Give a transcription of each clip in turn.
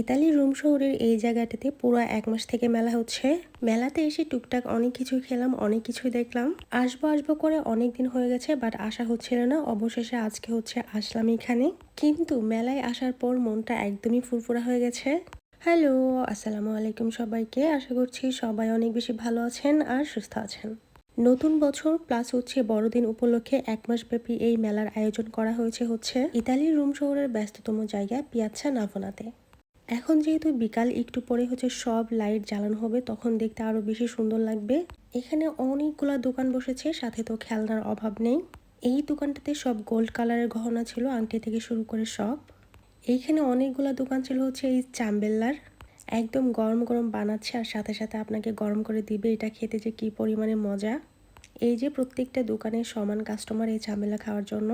Italy Rome শহরের এই জায়গাটাতে পুরো এক মাস থেকে মেলা হচ্ছে। মেলাতে এসে টুকটাক অনেক কিছু খেলাম, অনেক কিছুই দেখলাম। আসব আসব করে অনেক দিন হয়ে গেছে বাট আসা হচ্ছিল না। অবশেষে আজকে হচ্ছে আসলাম এখানে। কিন্তু মেলায় আসার পর মনটা একদমই ফুরফুরা হয়ে গেছে। হ্যালো আসসালামু আলাইকুম সবাইকে। আশা করছি সবাই অনেক বেশি ভালো আছেন আর সুস্থ আছেন। নতুন বছর প্লাস হচ্ছে বড়দিন উপলক্ষে এক মাস ব্যাপী এই মেলার আয়োজন করা হয়েছে হচ্ছে। ইতালির রোম শহরের ব্যস্ততম জায়গা পিয়াচ্ছা নাভোনাতে। এখন যেহেতু বিকাল, একটু পরে হচ্ছে সব লাইট জ্বালানো হবে, তখন দেখতে আরও বেশি সুন্দর লাগবে। এখানে অনেকগুলা দোকান বসেছে, সাথে তো খেলনার অভাব নেই। এই দোকানটাতে সব গোল্ড কালারের গহনা ছিল, আংটি থেকে শুরু করে সব। এইখানে অনেকগুলা দোকান ছিল হচ্ছে এই চাম্বেল্লার। একদম গরম গরম বানাচ্ছে, আর সাথে সাথে আপনাকে গরম করে দিবে, এটা খেতে যে কি পরিমাণে মজা। এই যে প্রত্যেকটা দোকানে সমান কাস্টমার এই চাম্বেলা খাওয়ার জন্য।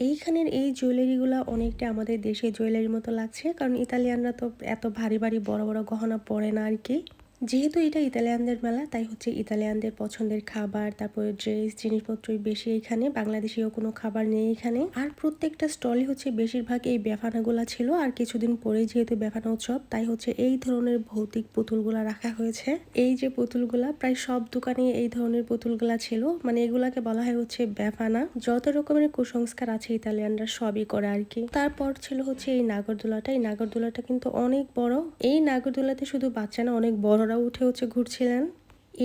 এইখানের এই জুয়েলারিগুলো অনেকটা আমাদের দেশে জুয়েলারির মতো লাগছে, কারণ ইতালিয়ানরা তো এত ভারী ভারী বড় বড় গহনা পরে না আর কি। যেহেতু এটা ইতালিয়ানদের মেলা, তাই হচ্ছে ইতালিয়ানদের পছন্দের খাবার, তারপর ড্রেস জিনিসপত্রই বেশি এখানে বাংলাদেশীয় কোনো খাবার নেই এখানে। আর প্রত্যেকটা স্টলে হচ্ছে বেশিরভাগ এই বেফানাগুলা ছিল। আর কিছুদিন পরেই যেহেতু বেফানা উৎসব, তাই হচ্ছে এই ধরনের ভৌতিক পুতুলগুলা রাখা হয়েছে। এই যে পুতুলগুলা, প্রায় সব দোকানে এই ধরনের পুতুলগুলা ছিল। মানে এগুলাকে বলা হয় হচ্ছে বেফানা। যত রকমের কুসংস্কার আছে ইতালিয়ানরা সবই করে আর কি। তারপর ছিল হচ্ছে এই নাগরদোলাটা। এই নাগরদোলাটা কিন্তু অনেক বড়। এই নাগরদোলাতে শুধু বাচ্চা না, অনেক বড় ওনারা উঠে হচ্ছে ঘুরছিলেন।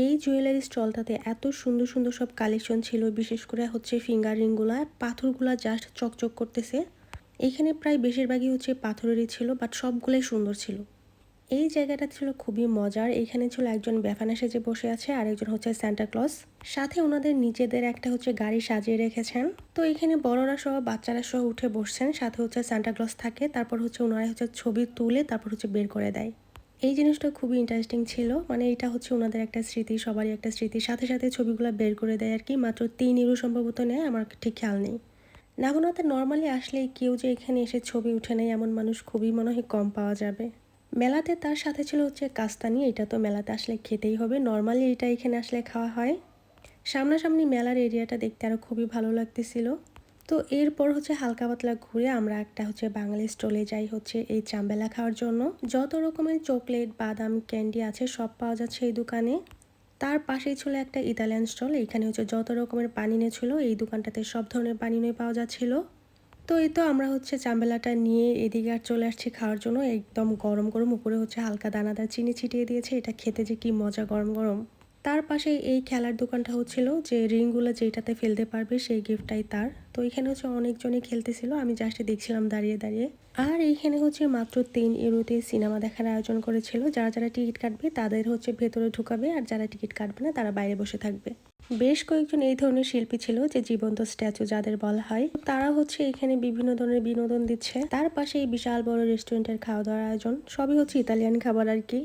এই জুয়েলারি স্টলটাতে এত সুন্দর সুন্দর সব কালেকশন ছিল, বিশেষ করে হচ্ছে ফিঙ্গার রিংগুলা পাথরগুলা জাস্ট চকচক করতেছে। এখানে প্রায় বেশিরভাগই হচ্ছে পাথরেরই ছিল বাট সবগুলোই সুন্দর ছিল। এই জায়গাটা ছিল খুবই মজার। এখানে ছিল একজন ব্যাফানা সেজে বসে আছে আর একজন হচ্ছে ক্লস সাথে ওনাদের নিজেদের একটা হচ্ছে গাড়ি সাজিয়ে রেখেছেন। তো এখানে বড়রা সহ বাচ্চারা সহ উঠে বসছেন, সাথে হচ্ছে ক্লস থাকে, তারপর হচ্ছে ওনারা হচ্ছে ছবি তুলে তারপর হচ্ছে বের করে দেয়। এই জিনিসটা খুবই ইন্টারেস্টিং ছিল। মানে এটা হচ্ছে ওনাদের একটা স্মৃতি, সবারই একটা স্মৃতি। সাথে সাথে ছবিগুলো বের করে দেয় আর কি। মাত্র তিন ইউরো সম্ভবত নেয়, আমার ঠিক খেয়াল নেই। নাগনাতে নর্মালি আসলে কেউ যে এখানে এসে ছবি উঠে নেয়, এমন মানুষ খুবই মনে হয় কম পাওয়া যাবে। মেলাতে তার সাথে ছিল হচ্ছে কাস্তানি, এটা তো মেলাতে আসলে খেতেই হবে। নর্মালি এটা এখানে আসলে খাওয়া হয়। সামনাসামনি মেলার এরিয়াটা দেখতে আরও খুবই ভালো লাগতেছিল। তো এরপর হচ্ছে হালকা পাতলা ঘুরে আমরা একটা হচ্ছে বাঙালি স্টলে যাই হচ্ছে এই চাম্বেলা খাওয়ার জন্য। যত রকমের চকলেট, বাদাম, ক্যান্ডি আছে সব পাওয়া যাচ্ছে এই দোকানে। তার পাশেই ছিল একটা ইতালিয়ান স্টল, এখানে হচ্ছে যত রকমের পানিনে ছিল, এই দোকানটাতে সব ধরনের পানিনে পাওয়া যাচ্ছিল। তো এই তো আমরা হচ্ছে চাম্বেলাটা নিয়ে এদিকে আর চলে আসছি খাওয়ার জন্য। একদম গরম গরম, উপরে হচ্ছে হালকা দানাদার চিনি ছিটিয়ে দিয়েছে। এটা খেতে যে কি মজা গরম গরম। তার পাশে এই খেলার দোকানটা হচ্ছিল যে রিংগুলো যেটাতে ফেলতে পারবে সেই গিফটটাই তার। তো এখানে হচ্ছে অনেকজনই খেলতেছিল, আমি জাস্ট দেখছিলাম দাঁড়িয়ে দাঁড়িয়ে। আর এইখানে হচ্ছে মাত্র তিন ইউরোতে সিনেমা দেখার আয়োজন করেছিল। যারা যারা টিকিট কাটবে তাদের হচ্ছে ভেতরে ঢুকাবে, আর যারা টিকিট কাটবে না তারা বাইরে বসে থাকবে। বেশ কয়েকজন এই ধরনের শিল্পী ছিল যে জীবন্ত স্ট্যাচু যাদের বলা হয়। তারা হচ্ছে এখানে বিভিন্ন ধরনের বিনোদন দিচ্ছে। তার পাশে এই বিশাল বড় রেস্টুরেন্টের খাওয়া দাওয়ার আয়োজন, সবই হচ্ছে ইতালিয়ান খাবার আর কি।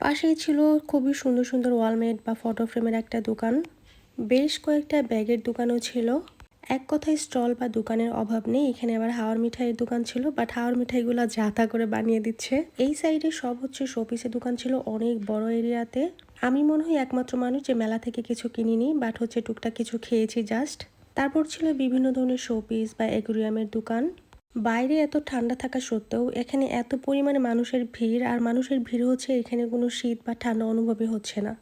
পাশেই ছিল খুবই সুন্দর সুন্দর ওয়ালমেট বা ফটো ফ্রেমের একটা দোকান। বেশ কয়েকটা ব্যাগের দোকানও ছিল। এক কথায় স্টল বা দোকানের অভাব নেই। এখানে আবার হাওয়ার মিঠাইয়ের দোকান ছিল বাট হাওয়ার মিঠাইগুলো যাতা করে বানিয়ে দিচ্ছে। এই সাইডে সব হচ্ছে শোপিসের দোকান ছিল অনেক বড় এরিয়াতে আমি মনে হয় একমাত্র মানুষ যে মেলা থেকে কিছু কিনিনি বাট হচ্ছে টুকটাক কিছু খেয়েছি জাস্ট তারপর ছিল বিভিন্ন ধরনের শোপিস বা একুরিয়ামের দোকান। বাইরে এত ঠান্ডা থাকা সত্ত্বেও এখানে এত পরিমাণে মানুষের ভিড় আর মানুষের ভিড় হচ্ছে এখানে কোনো শীত বা ঠান্ডা অনুভবই হচ্ছে না।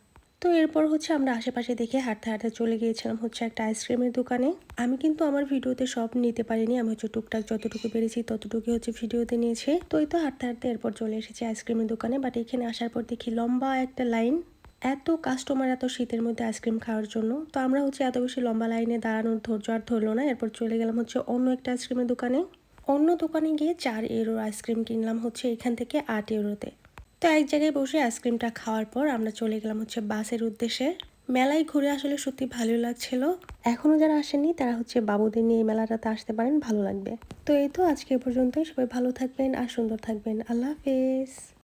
তো এরপর হচ্ছে আমরা আশেপাশে দেখে হাঁটতে হাঁটতে চলে গিয়েছিলাম হচ্ছে একটা আইসক্রিমের দোকানে। আমি কিন্তু আমার ভিডিওতে সব নিতে পারিনি, আমি হচ্ছে টুকটাক যতটুকু পেরেছি ততটুকু হচ্ছে ভিডিওতে নিয়েছি। তো এই তো হাঁটতে হাঁটতে এরপর চলে এসেছি আইসক্রিমের দোকানে বাট এখানে আসার পর দেখি লম্বা একটা লাইন। এত কাস্টমার এত শীতের মধ্যে আইসক্রিম খাওয়ার জন্য। তো আমরা হচ্ছে এত বেশি লম্বা লাইনে দাঁড়ানোর ধৈর্য আর ধরলো না, এরপর চলে গেলাম হচ্ছে অন্য একটা আইসক্রিমের দোকানে। অন্য দোকানে গিয়ে চার ইউরোর আইসক্রিম কিনলাম হচ্ছে এখান থেকে আট ইউরোতে তো এক জায়গায় বসে আইসক্রিমটা খাওয়ার পর আমরা চলে গেলাম হচ্ছে বাসের উদ্দেশ্যে। মেলায় ঘুরে আসলে সত্যি ভালো লাগছিল। এখনও যারা আসেনি তারা হচ্ছে বাবুদের নিয়ে এই মেলাটাতে আসতে পারেন, ভালো লাগবে। তো এই তো আজকে পর্যন্তই। সবাই ভালো থাকবেন আর সুন্দর থাকবেন। আল্লাহ হাফেজ।